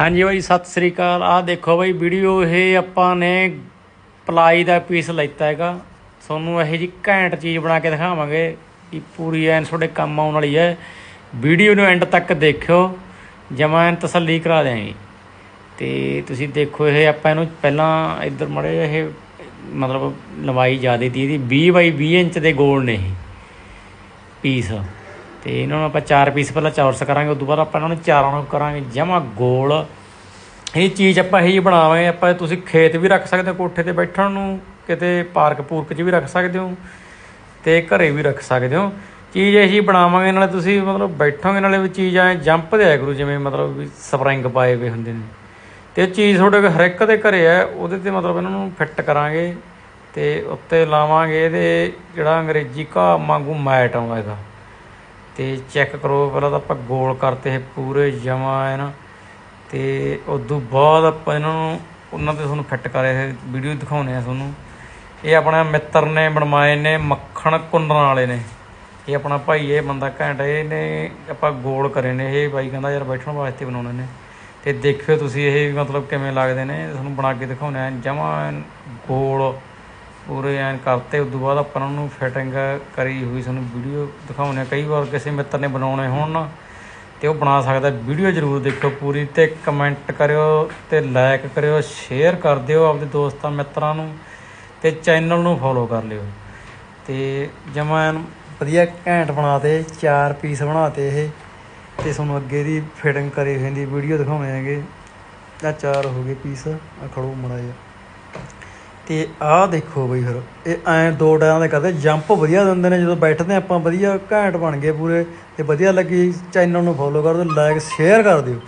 ਹਾਂਜੀ ਬਾਈ, ਸਤਿ ਸ੍ਰੀ ਅਕਾਲ। ਆਹ ਦੇਖੋ ਬਾਈ, ਵੀਡੀਓ ਇਹ ਆਪਾਂ ਨੇ ਪਲਾਈ ਦਾ ਪੀਸ ਲੈਤਾ ਹੈਗਾ। ਤੁਹਾਨੂੰ ਇਹੋ ਜੀ ਘੈਂਟ ਚੀਜ਼ ਬਣਾ ਕੇ ਦਿਖਾਵਾਂਗੇ ਕਿ ਪੂਰੀ ਐਨ ਤੁਹਾਡੇ ਕੰਮ ਆਉਣ ਵਾਲੀ ਹੈ। ਵੀਡੀਓ ਨੂੰ ਐਂਡ ਤੱਕ ਦੇਖਿਓ। ਜਮਾਂ ਐਨ ਤਸੱਲੀ ਕਰਾ ਦਿਆਂਗੇ। ਤੇ ਤੁਸੀਂ ਦੇਖੋ ਇਹ ਆਪਾਂ ਇਹਨੂੰ ਪਹਿਲਾਂ ਇੱਧਰ ਮੜੇ ਇਹ ਮਤਲਬ ਲੰਬਾਈ ਜ਼ਿਆਦਾ ਤੀ ਇਹਦੀ। 20 ਬਾਈ 20 ਇੰਚ ਦੇ ਗੋਲ ਨੇ ਇਹ ਪੀਸ ਤੇ ਇਹਨਾਂ ਨੂੰ ਆਪਾਂ ਚਾਰ ਪੀਸ ਪਹਿਲਾਂ ਚੌਰਸ ਕਰਾਂਗੇ ਉਸ ਤੋਂ ਬਾਅਦ ਆਪਾਂ ਇਹਨਾਂ ਨੂੰ ਚਾਰਾਂ ਨੂੰ ਕਰਾਂਗੇ ਜਮਾ ਗੋਲ। ਇਹ ਚੀਜ਼ ਆਪਾਂ ਇਹੀ ਬਣਾਵਾਂਗੇ, ਆਪਾਂ ਤੁਸੀਂ ਖੇਤ ਵੀ ਰੱਖ ਸਕਦੇ ਹੋ, ਕੋਠੇ ਤੇ ਬੈਠਣ ਨੂੰ, ਕਿਤੇ ਪਾਰਕ ਪੂਰਕ 'ਚ ਵੀ ਰੱਖ ਸਕਦੇ ਹੋ, ਤੇ ਘਰੇ ਵੀ ਰੱਖ ਸਕਦੇ ਹੋ। ਚੀਜ਼ ਇਹੀ ਬਣਾਵਾਂਗੇ, ਨਾਲੇ ਤੁਸੀਂ ਮਤਲਬ ਬੈਠੋਗੇ, ਨਾਲੇ ਵੀ ਚੀਜ਼ ਐ ਜੰਪ ਦੇ ਆਇਆ ਕਰੂ, ਜਿਵੇਂ ਮਤਲਬ ਵੀ ਸਪਰਿੰਗ ਪਾਏ ਹੋਏ ਹੁੰਦੇ ਨੇ। ਤੇ ਇਹ ਚੀਜ਼ ਤੁਹਾਡੇ ਕੋਲ ਹਰ ਇੱਕ ਦੇ ਘਰੇ ਹੈ, ਉਹਦੇ ਤੇ ਮਤਲਬ ਇਹਨਾਂ ਨੂੰ ਫਿੱਟ ਕਰਾਂਗੇ, ਤੇ ਉੱਤੇ ਲਾਵਾਂਗੇ ਇਹਦੇ ਜਿਹੜਾ ਅੰਗਰੇਜ਼ੀ ਘਾਹ ਵਾਂਗੂ ਮੈਟ ਆਉਂਦਾ ਇਹਦਾ। ਤੇ ਚੈੱਕ ਕਰੋ, ਪਹਿਲਾਂ ਤਾਂ ਆਪਾਂ ਗੋਲ ਕਰਤੇ ਇਹ ਪੂਰੇ ਜਮਾ ਹੈ ਨਾ ਤੇ ਉਦੋਂ ਬਾਅਦ ਆਪਾਂ ਇਹਨਾਂ ਨੂੰ, ਉਹਨਾਂ ਤੇ ਤੁਹਾਨੂੰ ਫਿੱਟ ਕਰੇ ਇਹ ਵੀਡੀਓ ਦਿਖਾਉਣੇ ਆ ਤੁਹਾਨੂੰ। ਇਹ ਆਪਣਾ ਮਿੱਤਰ ਨੇ, ਬਣਵਾਏ ਨੇ, ਮੱਖਣ ਕੁੰਨਣ ਵਾਲੇ ਨੇ। ਇਹ ਆਪਣਾ ਭਾਈ ਇਹ ਬੰਦਾ ਘੈਂਟ ਇਹਨੇ ਆਪਾਂ ਗੋਲ ਕਰੇ ਨੇ। ਇਹ ਬਾਈ ਕਹਿੰਦਾ, ਯਾਰ ਬੈਠਣ ਵਾਸਤੇ ਬਣਾਉਣੇ ਨੇ। ਤੇ ਦੇਖਿਓ ਤੁਸੀਂ ਇਹ ਵੀ ਮਤਲਬ ਕਿਵੇਂ ਲੱਗਦੇ ਨੇ, ਤੁਹਾਨੂੰ ਬਣਾ ਕੇ ਦਿਖਾਉਣੇ ਆ। ਜਮਾ ਗੋਲ ਪੂਰੇ ਐਨ ਕਰਤੇ ਉਸ ਤੋਂ ਬਾਅਦ ਆਪਾਂ ਉਹਨੂੰ ਫਿਟਿੰਗ ਕਰੀ ਹੋਈ ਤੁਹਾਨੂੰ ਵੀਡੀਓ ਦਿਖਾਉਣੇ ਆ। ਕਈ ਵਾਰ ਕਿਸੇ ਮਿੱਤਰ ਨੇ ਬਣਾਉਣੇ ਹੋਣ ਨਾ, ਤੇ ਉਹ ਬਣਾ ਸਕਦਾ। ਵੀਡੀਓ ਜ਼ਰੂਰ ਦੇਖੋ ਪੂਰੀ ਤੇ ਕਮੈਂਟ ਕਰਿਓ ਤੇ ਲਾਈਕ ਕਰਿਓ ਸ਼ੇਅਰ ਕਰ ਦਿਓ ਆਪਦੇ ਦੋਸਤਾਂ ਮਿੱਤਰਾਂ ਨੂੰ ਤੇ ਚੈਨਲ ਨੂੰ ਫੋਲੋ ਕਰ ਲਿਓ। ਤੇ ਜਮਾ ਐਨ ਵਧੀਆ ਘੈਂਟ ਬਣਾਤੇ, ਚਾਰ ਪੀਸ ਬਣਾਤੇ ਇਹ, ਤੇ ਤੁਹਾਨੂੰ ਅੱਗੇ ਦੀ ਫਿਟਿੰਗ ਕਰੀ ਹੋਈ ਦੀ ਵੀਡੀਓ ਦਿਖਾਉਣੇ ਹੈਗੇ। ਆ ਚਾਰ ਹੋ ਗਏ ਪੀਸ ਆ ਖੜੋ ਮੜਾ ਜਿਹਾ। ਤੇ ਆਹ ਦੇਖੋ ਬਈ ਫਿਰ, ਇਹ ਐ ਦੋ ਡਾਂ ਦੇ ਕਰਦੇ ਜੰਪ ਵਧੀਆ ਦਿੰਦੇ ਨੇ, ਜਦੋਂ ਬੈਠਦੇ ਆਪਾਂ ਵਧੀਆ ਘੈਂਟ ਬਣ ਗਏ ਪੂਰੇ, ਤੇ ਵਧੀਆ ਲੱਗੀ ਚੈਨਲ ਨੂੰ ਫੋਲੋ ਕਰ ਦਿਓ ਲਾਈਕ ਸ਼ੇਅਰ ਕਰ ਦਿਓ।